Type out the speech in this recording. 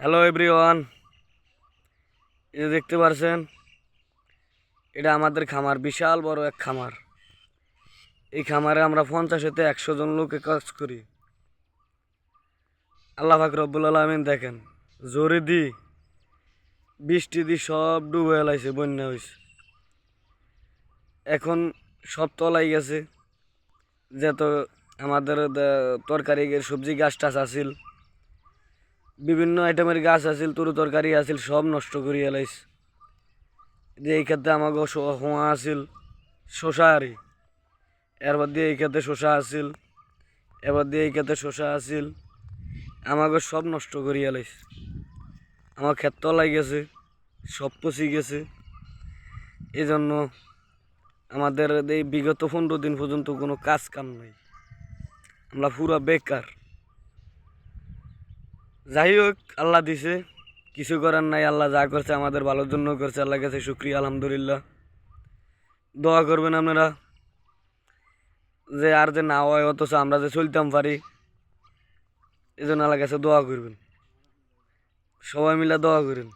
Hello everyone এই দেখতে পারছেন, এটা আমাদের খামার, বিশাল বড় এক খামার। এই খামারে আমরা পঞ্চাশ হতে একশো জন লোকে কাজ করি। আল্লাহ ফাক রব্বুল আলমিন দেখেন, জোরে দি, বৃষ্টি দি সব ডুবে এলাইছে বন্যা হয়েছে এখন সব তলাই গেছে। যত আমাদের তরকারি, সবজি, গাছ টাছ আছিল। বিভিন্ন আইটেমের গাছ আছিল, তরু তরকারি আছিল, সব নষ্ট করি এলাইস যে এই ক্ষেত্রে আমাকে হোয়া আছিল শশা আরি। এরপর দিয়ে এই ক্ষেত্রে শশা আছিল এবার দিয়ে এই ক্ষেত্রে শশা আছিল। আমাকে সব নষ্ট করি এলাইস আমার ক্ষেত তলাই গেছে সব পচি গেছে। এই জন্য আমাদের এই বিগত পনেরো দিন পর্যন্ত কোনো কাজ কাম নাই। আমরা পুরা বেকার। যাই হোক আল্লাহ দিছে। কিছু করার নাই, আল্লাহ যা করছে আমাদের ভালোর জন্য করছে আল্লাহ কাছে শুক্রিয়া, আলহামদুলিল্লাহ। দোয়া করবেন আপনারা, যে আর যে না হয়, অথচ আমরা যে চলতাম পারি এই জন্য আল্লাহ কাছে দোয়া করবেন। সবাই মিলে দোয়া করেন।